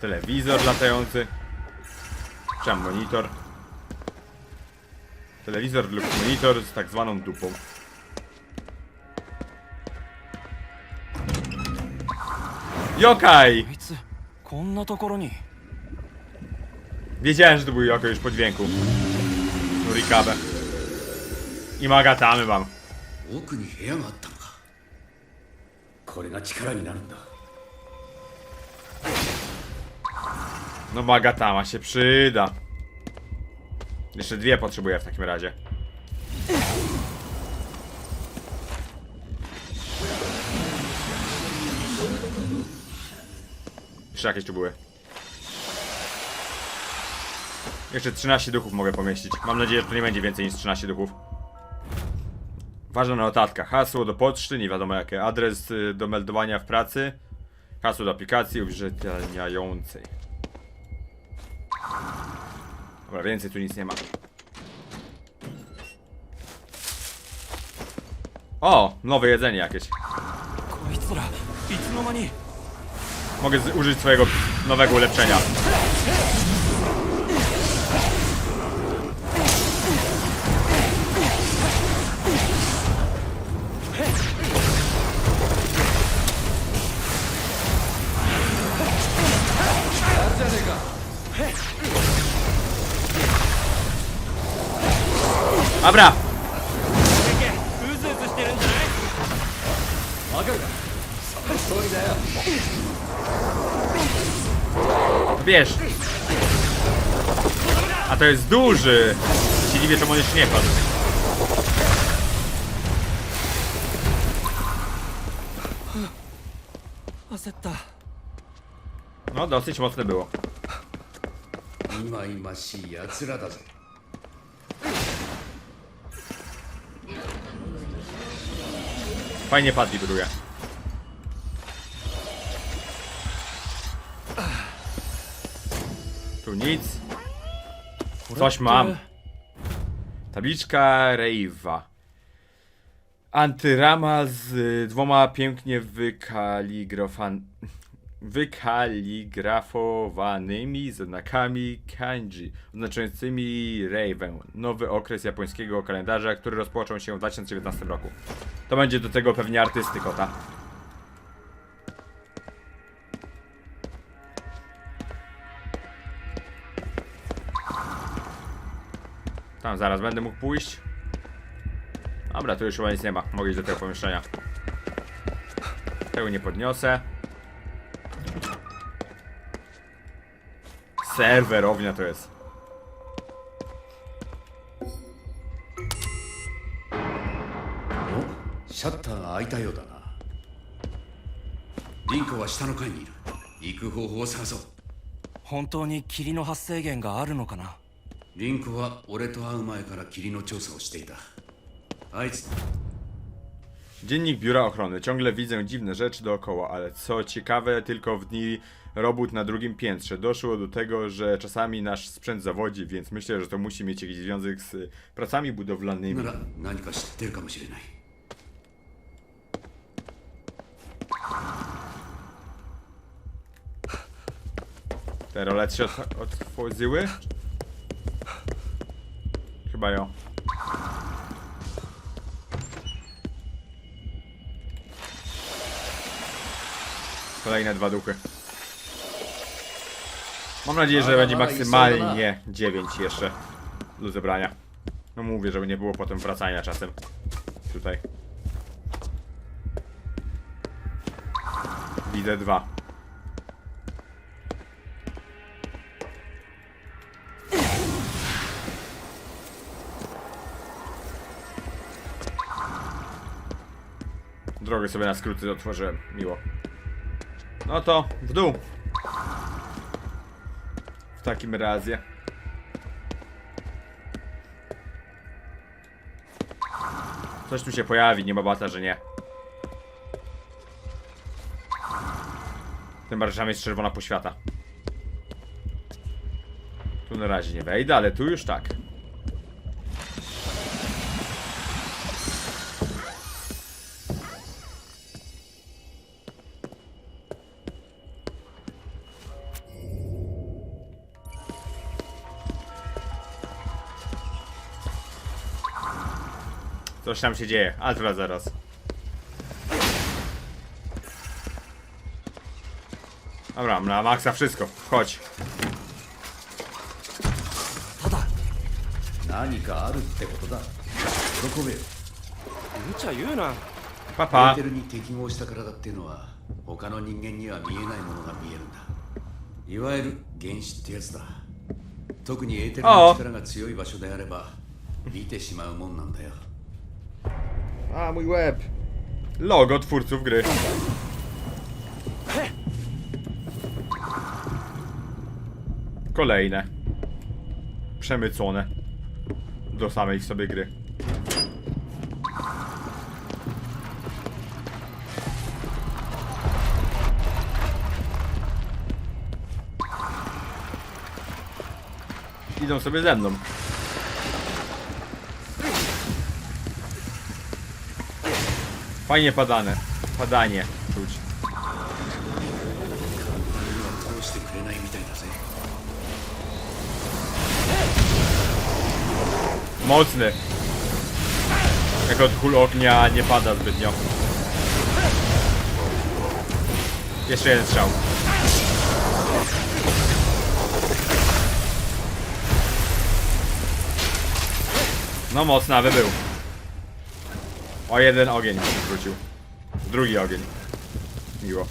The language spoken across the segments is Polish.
Telewizor latający. Czy tam monitor. Telewizor lub monitor z tak zwaną dupą. Jokaj! あいつこんなところに Wiedziałem, że to był Joko już po dźwięku. Nurikabe. I magatamy wam. 奥に部屋があったのかこれが力になるんだ No magatama się przyda. Jeszcze dwie potrzebuję w takim razie. Jeszcze jakieś tu były. Jeszcze 13 duchów mogę pomieścić. Mam nadzieję, że to nie będzie więcej niż 13 duchów. Ważna notatka. Hasło do poczty, nie wiadomo jakie. Adres y, do meldowania w pracy. Hasło do aplikacji uwierzytelniającej. Dobra, więcej tu nic nie ma. O, nowe jedzenie jakieś. Mogę użyć swojego nowego ulepszenia. Dobra! うずうずしてるんじゃないわかるかその通りだよ Wiesz. A to jest duży. Się dziwię, czemu on jeszcze nie padł. a 焦った No, dosyć mocne było. いまいましい奴らだぞ Fajnie padli drugie. Tu nic. Coś mam. Tabliczka Reiva. Antyrama z y, dwoma pięknie wykaligrofan... wykaligrafowanymi znakami kanji oznaczającymi Raven. Nowy okres japońskiego kalendarza, który rozpoczął się w 2019 roku. To będzie do tego pewnie artysty kota. Tam zaraz będę mógł pójść. Dobra, tu już chyba nic nie ma. Mogę iść do tego pomieszczenia. Tego nie podniosę. Serwerownia to jest. おシャッターが開いたようだなリンコは下の階にいる行く方法を探そう本当に霧の発生源があるのかなリンコは俺と会う前から霧の調査をしていたあいつ Dziennik Biura Ochrony. Ciągle widzę dziwne rzeczy dookoła, ale co ciekawe, tylko w dni robót na drugim piętrze doszło do tego, że czasami nasz sprzęt zawodzi, więc myślę, że to musi mieć jakiś związek z pracami budowlanymi. なら何か知ってるかもしれない Te rolety się otw- otworzyły? Chyba ją. Kolejne dwa duchy. Mam nadzieję, że będzie maksymalnie 9 jeszcze do zebrania. No mówię, żeby nie było potem wracania czasem. Tutaj. Widzę dwa. Drogę sobie na skróty otworzyłem. Miło. No to w dół. W takim razie. Coś tu się pojawi, nie ma bata, że nie. Tym bardziej, jest czerwona poświata. Tu na razie nie wejdę, ale tu już tak. Coś tam się dzieje. Altra zaraz. Dobra, na maksa wszystko. Chodź. 何かあるってことだ喜べよ無茶言うな Pa エー pa. テルに適合した体っていうのは他の人間には見えないものが見えるんだいわゆる原子ってやつだ特にエーテルの力が強い場所であれば見てしまうもんなんだよ a, mój łeb. Logo twórców gry. Kolejne. Przemycone. Do samej sobie gry. Idą sobie ze mną. Fajnie padane. Padanie czuć. Mocny. Jak od kul ognia nie pada zbytnio. Jeszcze jeden strzał. No mocna, by był. O jeden ogień wrócił. Drugi ogień. Miło.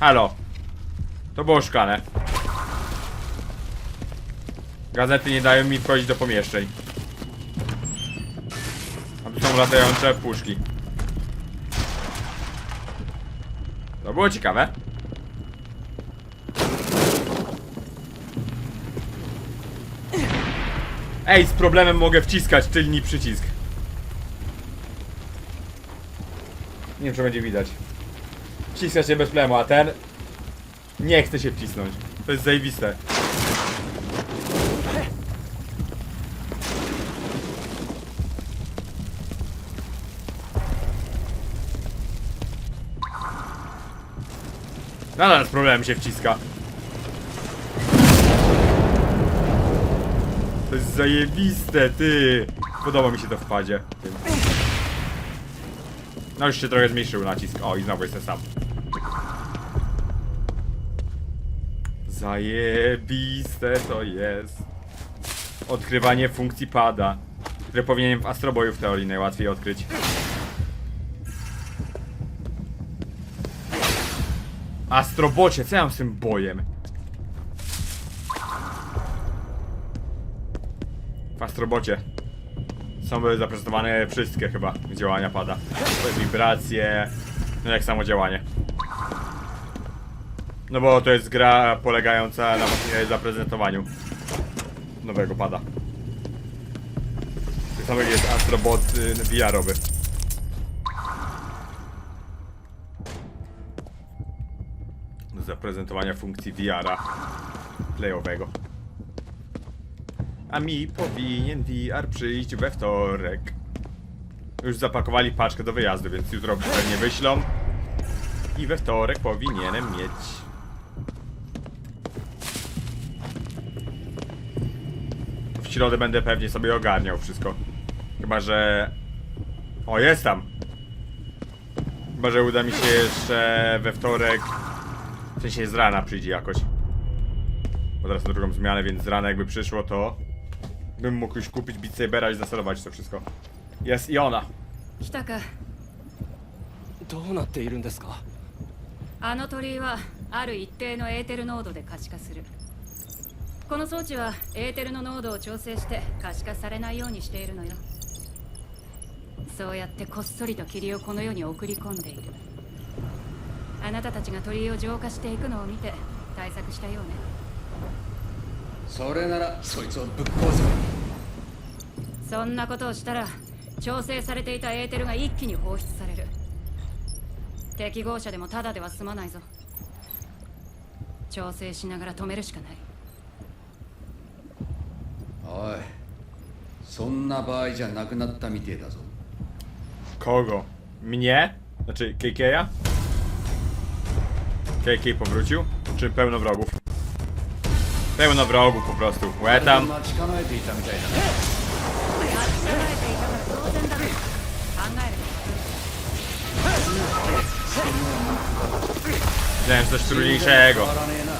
Halo. To było szklane. Gazety nie dają mi wchodzić do pomieszczeń. A tu są latające puszki. To było ciekawe. Ej, z problemem mogę wciskać tylni przycisk. Nie wiem, czy będzie widać. Wciska się bez problemu, a ten nie chce się wcisnąć. To jest zajebiste. Nadal z problemem się wciska. To jest zajebiste, ty! Podoba mi się to w padzie. No już się trochę zmniejszył nacisk. O, i znowu jestem sam. Zajebiste to jest. Odkrywanie funkcji pada, które powinienem w Astroboju w teorii najłatwiej odkryć. Astrobocie, co ja mam z tym bojem? Astrobocie są zaprezentowane wszystkie chyba działania pada. Wibracje, no jak samo działanie. No bo to jest gra polegająca na właśnie zaprezentowaniu nowego pada. Tak samo jak jest Astrobot y, VR-owy. Do zaprezentowania funkcji VR-a playowego. A mi powinien VR przyjść we wtorek. Już zapakowali paczkę do wyjazdu, więc jutro pewnie wyślą. I we wtorek powinienem mieć. W środę będę pewnie sobie ogarniał wszystko. Chyba, że... O, jest tam! Chyba, że uda mi się jeszcze we wtorek... W sensie z rana przyjdzie jakoś. Bo teraz na drugą zmianę, więc z rana jakby przyszło, to... Bym mógł już kupić Beat Sabera i zasterować to wszystko. Jest i ona. 来たかどうなっているんですかあの鳥居はある一定のエーテル濃度で可視化するこの装置はエーテルの濃度を調整して可視化されないようにしているのよそうやってこっそりと霧をこの世に送り込んでいるあなたたちが鳥居を浄化していくのを見て対策したようねそれならそいつをぶっ壊せそんなことをしたら調整されていたエーテルが一気に放出される適合者でもただでは済まないぞ調整しながら止めるしかないおいそんな場合じゃなくなったみてえだぞ Kogo? Mnie? Znaczy KK'a? KK powrócił? Czy pełno wrogów? Pełno wrogów po prostu. Łe tam. 待ち構えていたみたいだね待ち構えていたから当然だろ考えれば Widziałem coś trudniejszego. 変わらねえな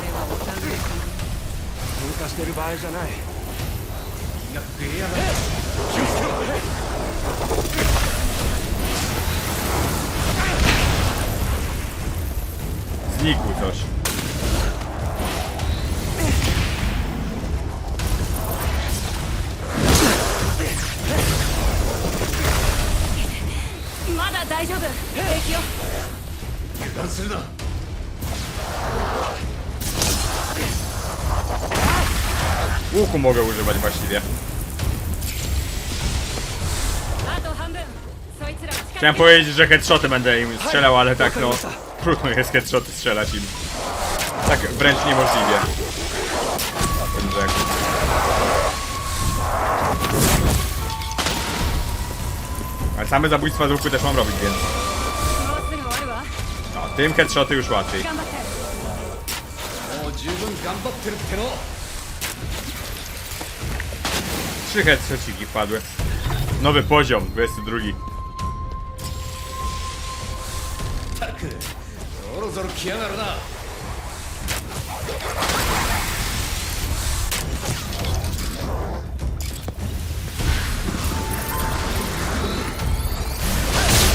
俺はお互い様喧嘩してる場合じゃない気が食えやがる Znikł coś. まだ大丈夫平気よ油断するな Łuku mogę używać właściwie. あと半分そいつらを近づ Chciałem け powiedzieć, że headshoty będę im strzelał, ale tak no... Trudno jest headshoty strzelać im. Tak wręcz niemożliwie. Same zabójstwa z łuku też mam robić, więc... No, tym headshoty już łatwiej. Trzy headshotiki wpadły. Nowy poziom, 22. Tak, rozor kiamer.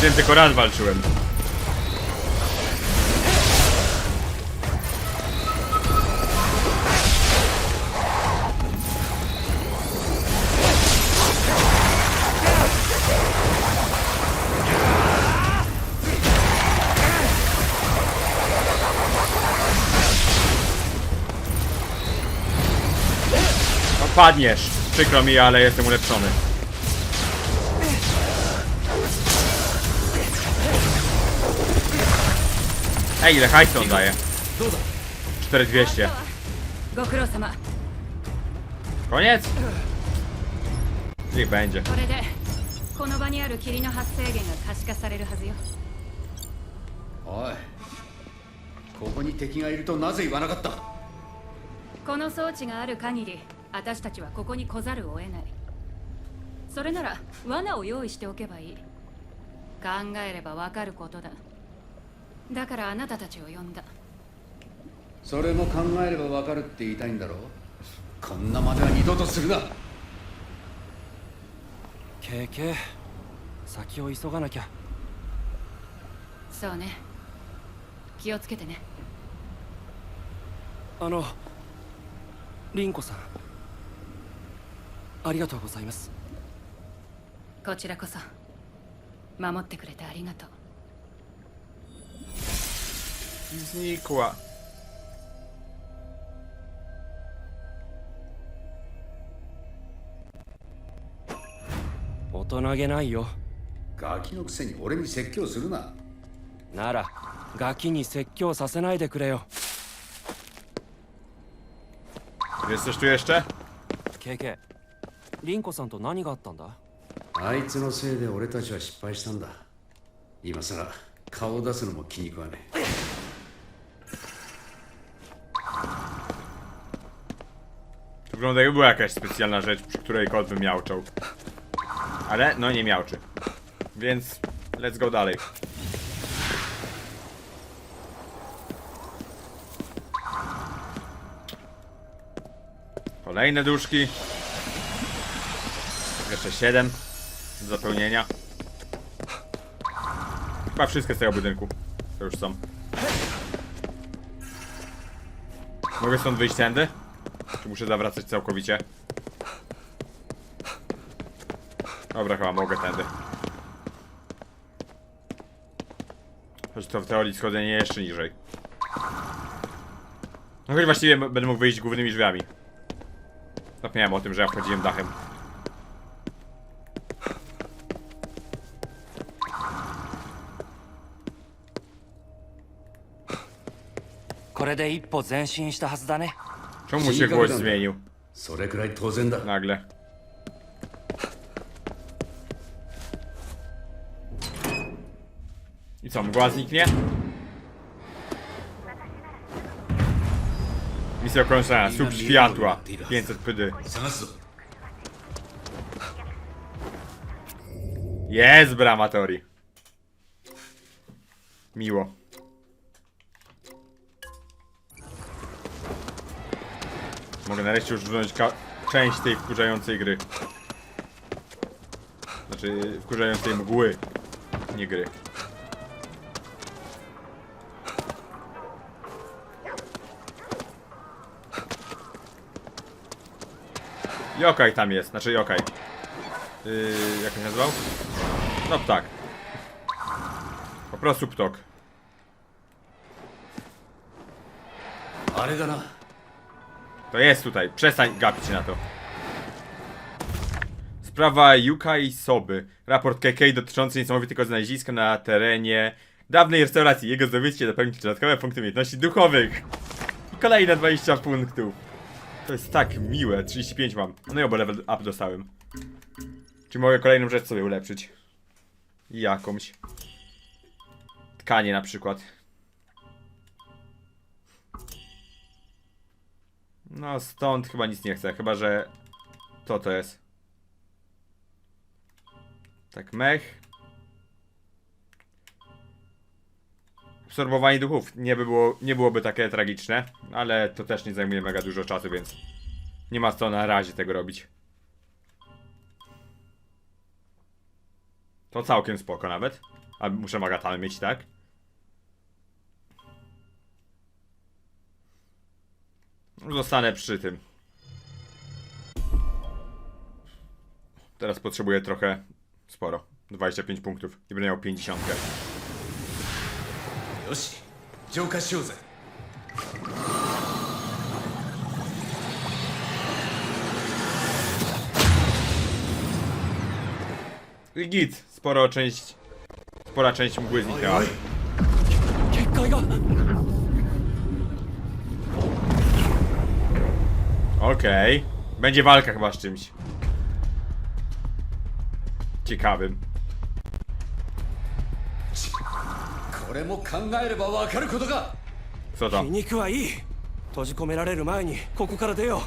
Tym tylko raz walczyłem. No, padniesz. Przykro mi, ale jestem ulepszony. Ej, ile hajsu on daje? 4200. ご苦労様 Koniec? Niech będzie. これでこの場にある霧の発生源が可視化されるはずよおいここに敵がいるとなぜ言わなかった？この装置がある限り私たちはここに来ざるを得ないそれなら罠を用意しておけばいい考えればわかることだだからあなたたちを呼んだ。それも考えればわかるって言いたいんだろこんなまでは二度とするな。KK 先を急がなきゃ。そうね。気をつけてね。あの凛子さん。ありがとうございます。こちらこそ。守ってくれてありがとう Znikła. 大人げないよガキのくせに俺に説教するな。ならガキに説教させないでくれよ。Jest coś tu jeszcze? KK 凛子さんと何があったんだ？あいつのせいで俺たちは失敗したんだ。今さら顔を出すのも気に食わねえ wygląda jakby była jakaś specjalna rzecz, przy której kot by miauczał. Ale no nie miauczy. Więc let's go dalej. Kolejne duszki. Jeszcze 7 do zapełnienia. Chyba wszystkie z tego budynku. To już są. Mogę stąd wyjść tędy? Czy muszę zawracać całkowicie? Dobra, chyba mogę tędy. Choć to w teorii schodzenie jeszcze niżej. No choć właściwie m- będę mógł wyjść głównymi drzwiami. Zapomniałem o tym, że ja wchodziłem dachem. これで一歩前進したはずだね Czemu mu się głos zmienił それくらい当然だ nagle? I co, mgła zniknie? Misja ukończona. Słup światła. 500 pd. 探すぞ Jest brama Tori. Miło. Mogę nareszcie już wziąć ka- część tej wkurzającej gry. Znaczy, wkurzającej mgły. Nie gry. Jokaj tam jest, znaczy Jokaj. Yy, jak on się nazywał? No tak. Po prostu ptok. あれだな to jest tutaj. Przestań gapić się na to. Sprawa Yuka i Soby. Raport KK dotyczący niesamowitego znaleziska na terenie dawnej restauracji. Jego zdobycie zapewni dodatkowe punkty umiejętności duchowych. I kolejne 20 punktów. To jest tak miłe. 35 mam. No i obo level up dostałem. Czy mogę kolejną rzecz sobie ulepszyć? Jakąś. Tkanie na przykład. No stąd chyba nic nie chcę, chyba że to to jest. Tak, mech. Absorbowanie duchów nie, by było, nie byłoby takie tragiczne, ale to też nie zajmuje mega dużo czasu, więc nie ma co na razie tego robić. To całkiem spoko nawet. A muszę magatamy mieć, tak? Zostanę przy tym. Teraz potrzebuję trochę sporo. 25 punktów i będę miał 50. よし浄化しようぜ I git, sporo część. Spora część mgły おい zniknęła. おい結界が Okej. Będzie walka chyba z czymś. Ciekawym. これも考えればわかることか Co to? 皮肉はいい閉じ込められる前にここから出よ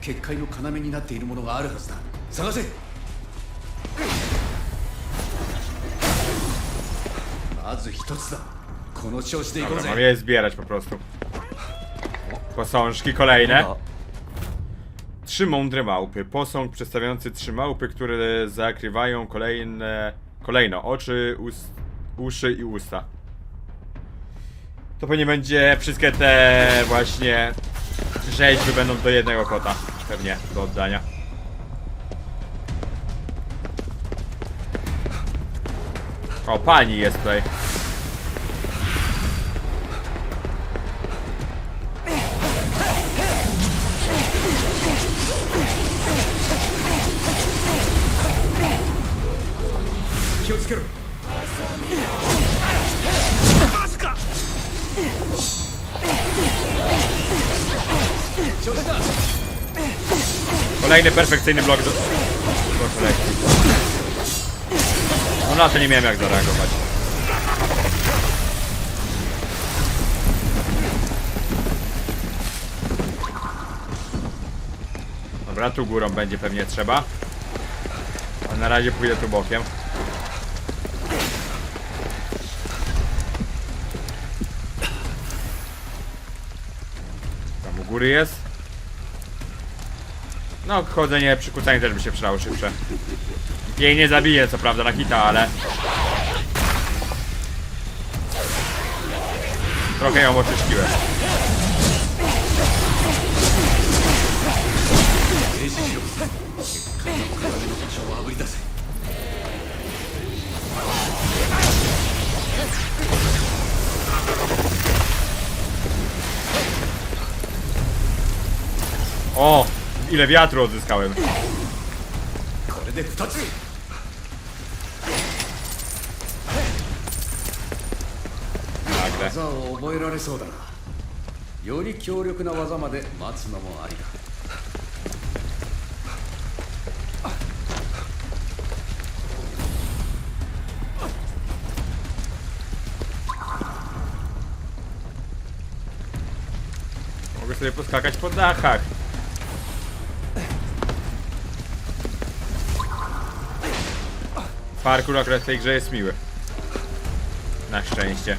結界の要になっているものがあるはずだ探せまず一つだこの調子でいこう Dobra, ぜ mam je zbierać po prostu. Posążki う kolejne. あ Trzy mądre małpy. Posąg przedstawiający trzy małpy, które zakrywają kolejne, kolejno oczy, ust, uszy i usta. To pewnie będzie wszystkie te właśnie rzeźby będą do jednego kota. Pewnie do oddania. O, pani jest tutaj. 気をつけろ調子だ Kolejny perfekcyjny blok do... do kolekcji. No na to nie miałem jak zareagować. Dobra, tu górą będzie pewnie trzeba. A na razie pójdę tu bokiem. Góry jest. No, chodzenie, przykucanie też by się przydało szybsze. Jej nie zabiję, co prawda, na hita, ale... Trochę ją oczyściłem. O! Ile wiatru odzyskałem. これで二つ Nagle. 技を覚えられそうだなより強力な技まで待つのもありだ Mogę sobie poskakać po dachach. Parkour akurat w tej grze jest miły. Na szczęście.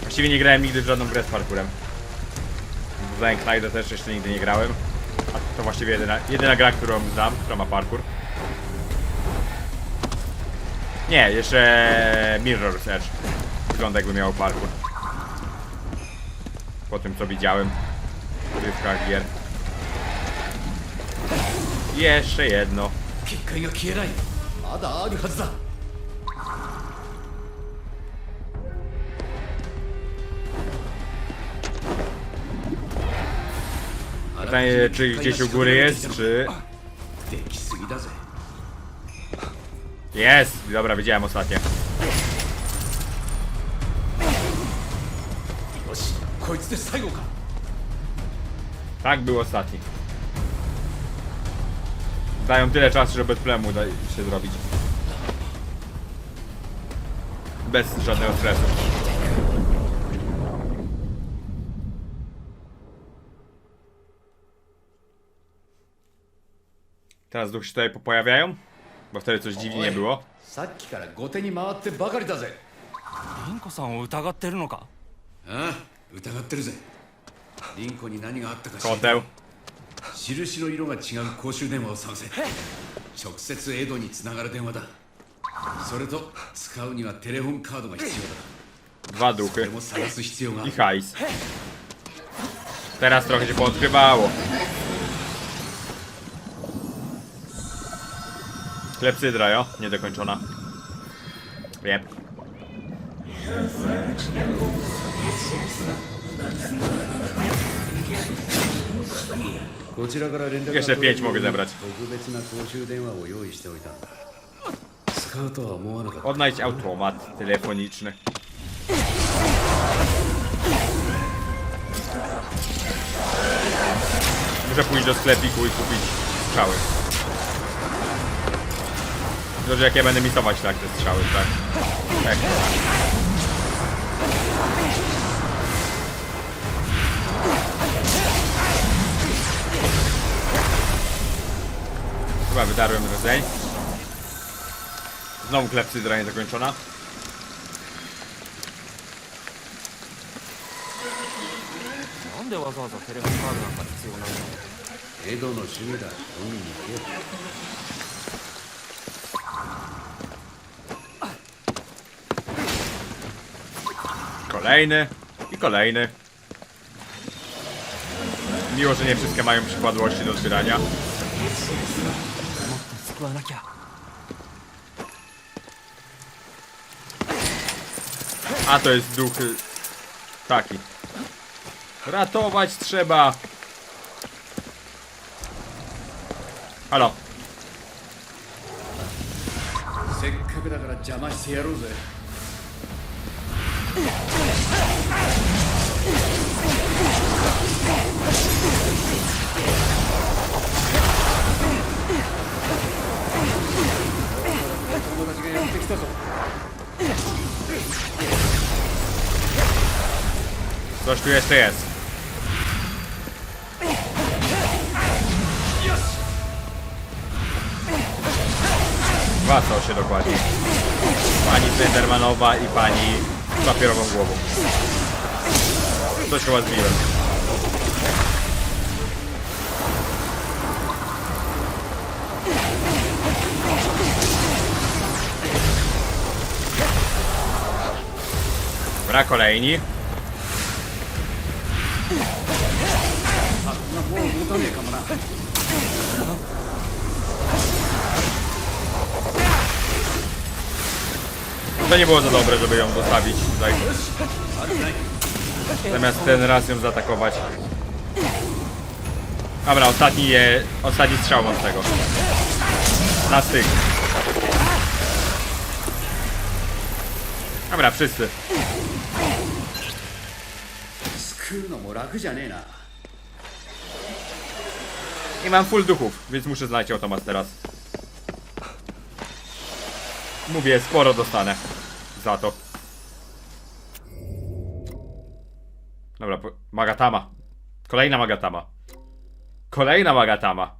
Właściwie nie grałem nigdy w żadną grę z parkurem. W Knighta też jeszcze nigdy nie grałem. A to właściwie jedyna, jedyna gra, którą znam, która ma parkour. Nie, jeszcze Mirror's Edge. Wygląda jakby miał parkour. Po tym co widziałem w rywkach gier. Jeszcze jedno. 結界が消えないまだあるはずだ Pytanie, czy gdzieś u góry jest, czy... できすぎだぜ Jest! Dobra, widziałem ostatnio. よしこいつで最後か Tak był ostatni. Dają tyle czasu, żeby bez problemu da się zrobić. Bez żadnego stresu. Teraz duchy się tutaj pojawiają? Bo wtedy coś dziwnie nie było. さっきから後手に回ってばかりだぜ凛子さんを疑ってるのかああ疑ってるぜ凛子に何があったか知りたい Koteł. 印の色が違う公衆電話を探せ直接エドにつながる電話だそれと使うにはテレホンカードが必要だそれ duchy. も探す必要があ I る hajs. Teraz trochę się poodkrywało. Klepsydra, jo? Niedokończona. Jep. こちらから連絡 Jeszcze pięć mogę zebrać. Odnajdź automat telefoniczny. Muszę pójść do sklepiku i kupić strzały. Dobrze, jak ja będę misować tak te strzały, tak? Tak. Chyba wydarłem rdzeń. Znowu klepsydra niedokończona.なんでわざわざテレホンカードなんか必要なのエドの趣味だ海に行け Kolejny i kolejny. Miło, że nie wszystkie mają przypadłości do zbierania. もっと救わなきゃ A to jest duch y, taki. Ratować trzeba. Halo. せっかくだから邪魔してやろうぜ Tych Coś tu jeszcze jest. Wracał się dokładnie. Pani Slendermanowa i pani z papierową głową. Coś chyba zbiłem. Dobra, kolejni. No to nie było za dobre, żeby ją zostawić tutaj. Zamiast ten raz ją zaatakować. Dobra, ostatni, je, ostatni strzał mam z tego. Na styk. Dobra, wszyscy. 救うのも楽じゃねえな I mam full duchów, więc muszę znaleźć automat teraz. Mówię, sporo dostanę za to. Dobra, po... Magatama. Kolejna Magatama. Kolejna Magatama.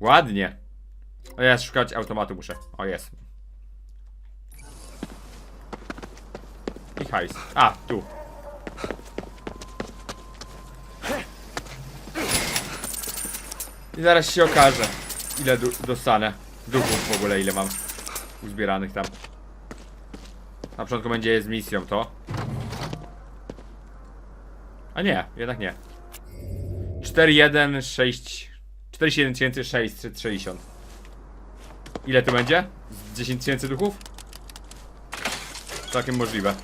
Ładnie. O ja szukać automatu muszę. O jest. I hajs. A, tu. I zaraz się okaże, ile dostanę. Duchów w ogóle, ile mam uzbieranych tam. Na początku będzie z misją to. A nie, jednak nie. 4, 6... 47 660. Ile to będzie? Z 10 tysięcy duchów? Całkiem możliwe.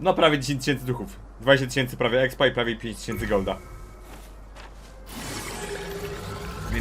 No prawie 10 tysięcy duchów. 20 tysięcy prawie expa i prawie 5 tysięcy golda.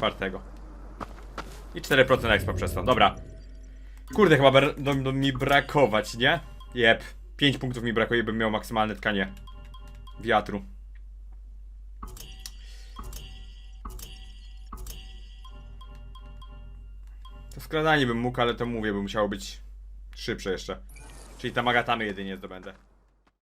Czwartego. I 4% expa przez to. Dobra. Kurde, chyba będą mi brakować, nie? Jep. 5 punktów mi brakuje, bym miał maksymalne tkanie wiatru. To skradanie bym mógł, ale to mówię, by musiało być szybsze jeszcze. Czyli ta magatamy jedynie zdobędę.